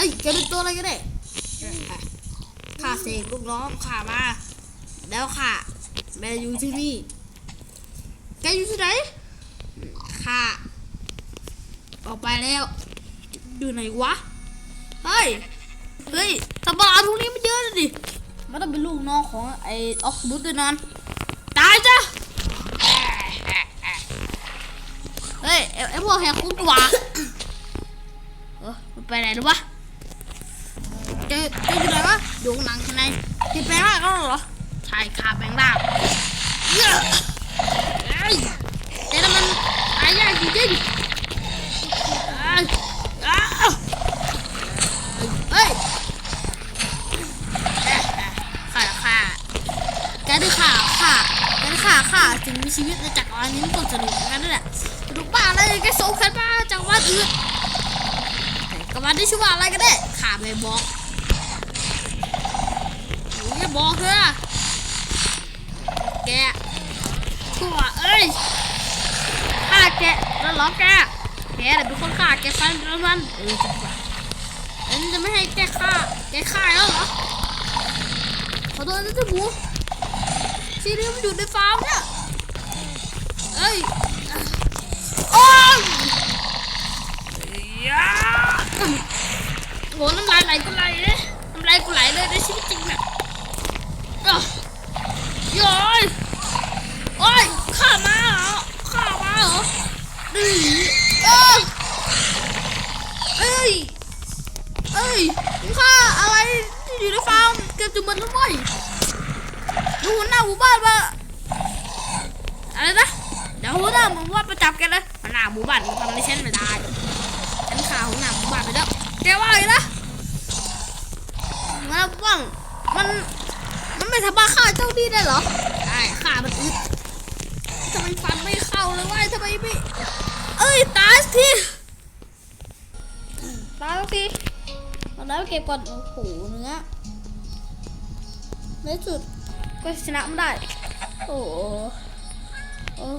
ฮ้ยแกเป็นตัวอะไรกันเนี่ยข้าเสกลูกน้องข้ามา แล้วข้าแม่อยู่ที่นี่แกอยู่ที่ไหนข้าออกไปแล้วอยู่ไหนวะ เฮ้ย เฮ้ยสัตว์ประหลาดพวกนี้มันเยอะเลยดิ มันต้องเป็นลูกน้องของไอ้ออกบุตด้วยนั้นตายจ้ะเฮ้ยไอ้ไอ้พวกแหกคุกว่ะเออมันไปไหนหรือวะ เจอเจออยู่ไหนวะอยู่ข้างหลังข้างในที่แปลงร่างแล้วเหรอใช่ข้าแปลงร่างเยอะเอ้ยแต่นั้นมันตายยากจริงๆเอ้าวเฮ้ยข้าข้าแกได้ข่าข้าแกได้ข่าข้าถึงมีชีวิตในจักรวาลนี้มันต้องสนุกกันนั่นแหละลูกบ้าอะไรแกส่งขึ้าจากวัดอื่นแต่กับวันที่ชื่อว่าอะไรกันแน่ข้าไม่บอก บอกเถอแกชั่วเอ้ยฆ่าแกแล้วหรอแกแกเดี๋ยวเป็นคนฆ่าแกฟันแล้วมันเออจังหวะฉันจะไม่ให้แกฆ่าแกฆ่าแล้วเหรอขอโทษนะเจ้าหมูที่นี่มันอยู่ในฟาร์มเนี่ยเอ้ยโอ้ยยาโหน้ำลายไหลก็ไหลเลยน้ำลายกูไหลเลยในชีวิตจริงน่ะอะย้อยโอ้ยข้ามาเหรอข้ามาเหรอนี่เอ้ยเอ้ยเอ้ยมึงฆ่าอะไรที่อยู่ในฟาร์มเกือบจะหมดแล้วเว้ยดู หมู่บ้านมาอะไรนะเดี๋ยวหัวหน้าหมู่บ้านประจับกันเลยหัวหน้าหมู่บ้านทำอะไรฉันไม่ได้ฉันข่าวหัวหน้าหมู่บ้านไปแล้วแกว่าไงนะมันว่างมันมันไม่สามารถฆ่าเจ้านี่ได้เหรอได้ฆ่ามันอึดทำไมฟันไม่เข้าเลยวะทำไมไม่เอ้ยตายสักทีตายสักทีตอนนั้นเก็บก่อนโอ้โหเนื้อในสุด ก็ชนะไมันได้ โอ้โหโอ้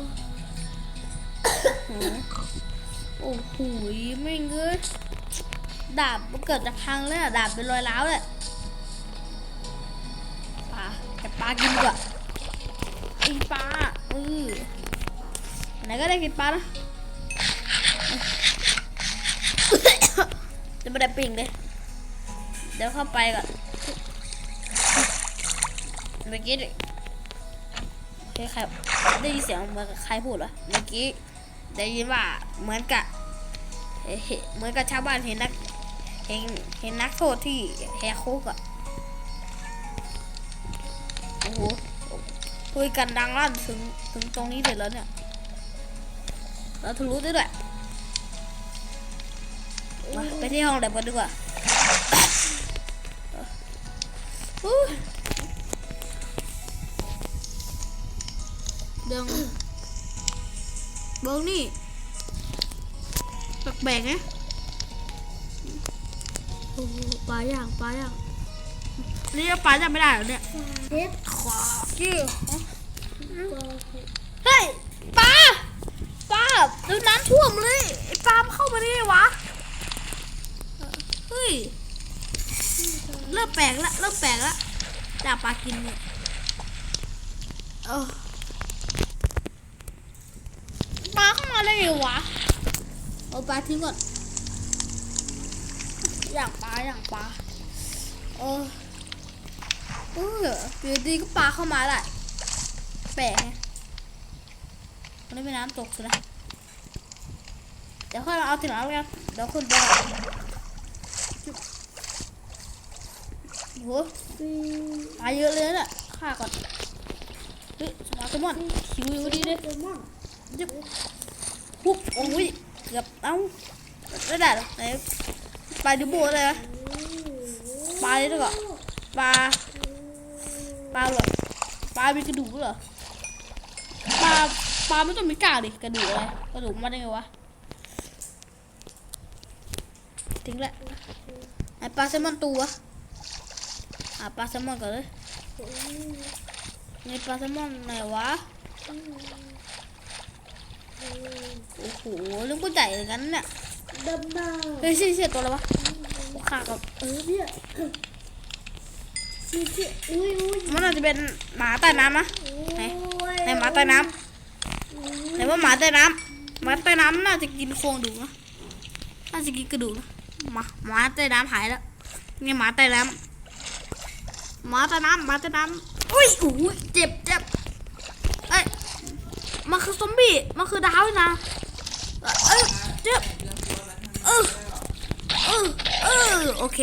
โหโอ้โหไม่งเงยดาบมันเกิดจะพังเลยอะดาบเป็นรอยร้าวเลยปลาแต่ปลากินดีกว่ากินปลาเออไหนก็ได้กินปลานะจะไม่ได้ปิ่งเลยเดี๋ยวเข้าไปก่อน เมื่อกี้เฮ้ยใครได้ยินเสียงเหมือนใครพูดเหรอเมื่อกี้ได้ยินว่าเหมือนกับเอ่อเห็นเหมือนกับชาวบ้านเห็นนักเห็นเห็นนักโทษที่แหกคุกอะโอ้โหคุยกันดังลั่นถึงถึงตรงนี้เลยแล้วเนี่ยเราทะลุได้ด้วยมาไปที่ห้องแลบกันดีกว่า เบิ้งนี่แปลกๆนะโอ้โหปลาย่างปลาย่างนี่ปลาย่างไม่ได้เหรอเนี่ยเฮ็ดขวาจี้เฮ้ยปลาปลาดูน้ำท่วมเลยไอ้ปลามันเข้ามาได้ไงวะเฮ้ยเริ่มแปลกละเริ่มแปลกละจากปลากินเนี่ยเออ ปลาเข้ามาได้ไงวะเอาปลาทิ้งก่อน อย่างปลาอย่างปลาเออเอออยู่ดีก็ปลาเข้ามาได้แปลกไงมันไม่เป็นน้ำตกสินะเดี๋ยวค่อยมาเอาทีหลังแล้วกันเดี๋ยวคุณไปก่อนจุ๊บโอ้โหปลาเยอะเลยเนี่ยฆ่าก่อนเฮ้ยสมาร์ทมอนหิวอยู่ดีเลยเดมอนยึบ ปุ๊บโอ้ยเกือบเอ้าไม่ได้หรอกไหนปลาดิโบอะไรนะปลานี่ดีกว่าปลาปลาเหรอปลามีกระดูกเหรอปลาปลาไม่ต้องมีกากดิกระดูกอะไรกระดูกมาได้ไงวะทิ้งละไอปลาแซลมอนตัวอะปลาแซลมอนก่อนเลยนี่ปลาแซลมอนไหนวะ โอ้โหเรื่องกูใหญ่เหมือนกันเนี่ยดำน้เฮ้ยเชี่ยเชี่ยตัวอะไรวะฆ่ากับเออเนี่ยชี้ชี้อุ้ยอุ้ยมันอาจจะเป็นหมาใต้น้ำนะไหนไหนหมาใต้น้ำแต่ว่าหมาใต้น้ำหมาใต้น้ำน่าจะกินโครงดูนะน่าจะกินกระดูกนะหมาหมาใต้น้ำหายแล้วนี่หมาใต้น้ำหมาใต้น้ำหมาใต้น้ำอุ้ยอุ้ยเจ็บเจ็บเอ้ย มันคือดาวน่ะเอ้ยเจ็บเออเออเออโอเค